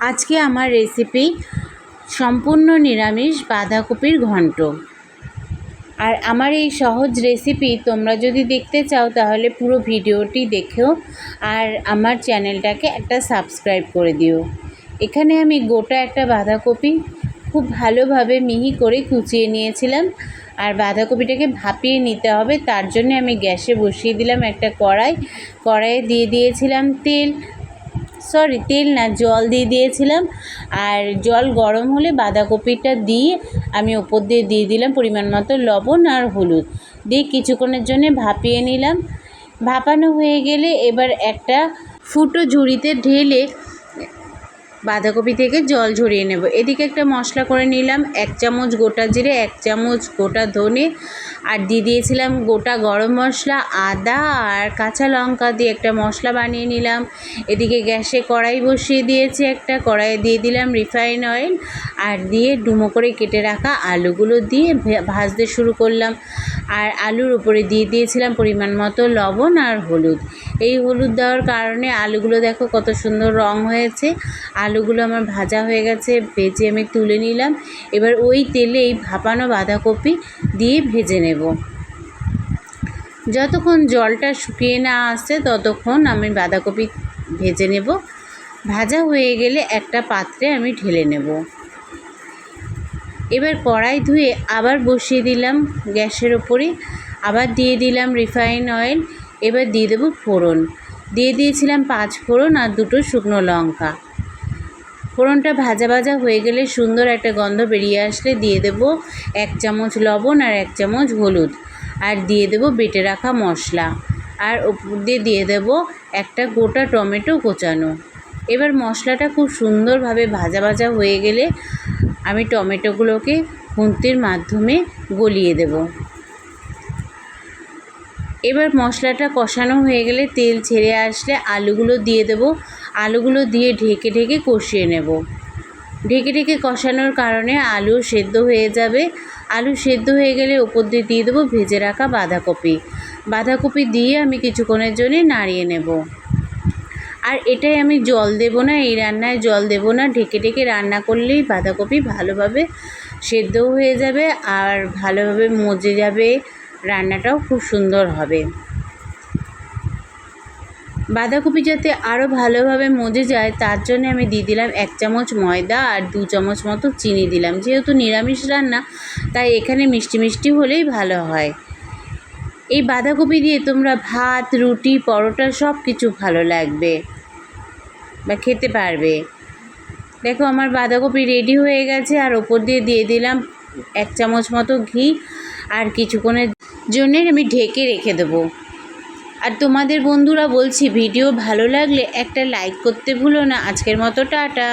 আজকে আমার রেসিপি সম্পূর্ণ নিরামিষ বাঁধাকপির ঘন্ট। আর আমার এই সহজ রেসিপি তোমরা যদি দেখতে চাও, তাহলে পুরো ভিডিওটি দেখেও আর আমার চ্যানেলটাকে একটা সাবস্ক্রাইব করে দিও। এখানে আমি গোটা একটা বাঁধাকপি খুব ভালোভাবে মিহি করে কুচিয়ে নিয়েছিলাম। আর বাঁধাকপিটাকে ভাপিয়ে নিতে হবে, তার জন্য আমি গ্যাসে বসিয়ে দিলাম একটা কড়াই। কড়াইয়ে দিয়ে দিয়েছিলাম তেল সরি, তেল না, জল দিয়ে দিয়েছিলাম। আর জল গরম হলে বাঁধাকপিটা দিয়ে আমি ওপর দিয়ে দিয়ে দিলাম পরিমাণ মতো লবণ আর হলুদ। দিয়ে কিছুক্ষণের জন্য ভাপিয়ে নিলাম। ভাপানো হয়ে গেলে এবার একটা ফুটো ঝুড়িতে ঢেলে বাঁধাকপি থেকে জল ঝরিয়ে নেব। এদিকে একটা মশলা করে নিলাম, এক চামচ গোটা জিরে, এক চামচ গোটা ধনে, আর দিয়ে দিয়েছিলাম গোটা গরম মশলা, আদা আর কাঁচা লঙ্কা দিয়ে একটা মশলা বানিয়ে নিলাম। এদিকে গ্যাসে কড়াই বসিয়ে দিয়েছি একটা, কড়াইয়ে দিয়ে দিলাম রিফাইন অয়েল, আর দিয়ে ডুমো করে কেটে রাখা আলুগুলো দিয়ে ভাজতে শুরু করলাম। আর আলুর উপরে দিয়ে দিয়েছিলাম পরিমাণ মতো লবণ আর হলুদ। এই হলুদ দেওয়ার কারণে আলুগুলো দেখো কত সুন্দর রং হয়েছে। আলুগুলো আমার ভাজা হয়ে গেছে, ভেজে আমি তুলে নিলাম। এবার ওই তেলে এই ভাপানো বাঁধাকপি দিয়ে ভেজে নেব। যতক্ষণ জলটা শুকিয়ে না আসছে, ততক্ষণ আমি বাঁধাকপি ভেজে নেব। ভাজা হয়ে গেলে একটা পাত্রে আমি ঢেলে নেব। এবার কড়াই ধুয়ে আবার বসিয়ে দিলাম গ্যাসের ওপরে। আবার দিয়ে দিলাম রিফাইন অয়েল। এবার দিয়ে দেবো ফোড়ন। দিয়ে দিয়েছিলাম পাঁচ ফোড়ন আর দুটো শুকনো লঙ্কা। ফোড়নটা ভাজা ভাজা হয়ে গেলে সুন্দর একটা গন্ধ বেরিয়ে আসলে দিয়ে দেব এক চামচ লবণ আর এক চামচ হলুদ। আর দিয়ে দেব বেটে রাখা মশলা। আর ওপর দিয়ে দিয়ে দেব একটা গোটা টমেটো কোচানো। এবার মশলাটা খুব সুন্দরভাবে ভাজা ভাজা হয়ে গেলে আমি টমেটোগুলোকে খুন্তির মাধ্যমে গলিয়ে দেব। এবার মশলাটা কষানো হয়ে গেলে তেল ছেড়ে আসলে আলুগুলো দিয়ে দেব। আলুগুলো দিয়ে ঢেকে ঢেকে কষিয়ে নেব। ঢেকে ঢেকে কষানোর কারণে আলু সেদ্ধ হয়ে যাবে। আলু সেদ্ধ হয়ে গেলে ওপর দিয়ে দিয়ে দেবো ভেজে রাখা বাঁধাকপি। বাঁধাকপি দিয়ে আমি কিছুক্ষণের জন্য নাড়িয়ে নেব। আর এটাই আমি জল দেব না, এই রান্নায় জল দেব না। ঢেকে ঢেকে রান্না করলেই বাঁধাকপি ভালোভাবে সেদ্ধও হয়ে যাবে আর ভালোভাবে মজে যাবে। রান্নাটাও খুব সুন্দর হবে। বাঁধাকপি যাতে আরও ভালোভাবে মজে যায়, তার জন্য আমি দিয়ে দিলাম এক চামচ ময়দা আর দু চামচ মতো চিনি দিলাম। যেহেতু নিরামিষ রান্না, তাই এখানে মিষ্টি মিষ্টি হলেই ভালো হয়। এই বাঁধাকপি দিয়ে তোমরা ভাত, রুটি, পরোটা সব কিছু ভালো লাগবে বা খেতে পারবে। দেখো আমার বাঁধাকপি রেডি হয়ে গেছে আর ওপর দিয়ে দিয়ে দিলাম এক চামচ মতো ঘি আর কিছুক্ষণের জন্যে আমি ঢেকে রেখে দেবো। আর তোমাদের বন্ধুরা বলছি, ভিডিও ভালো লাগলে একটা লাইক করতে ভুলো না। আজকের মতো টাটা।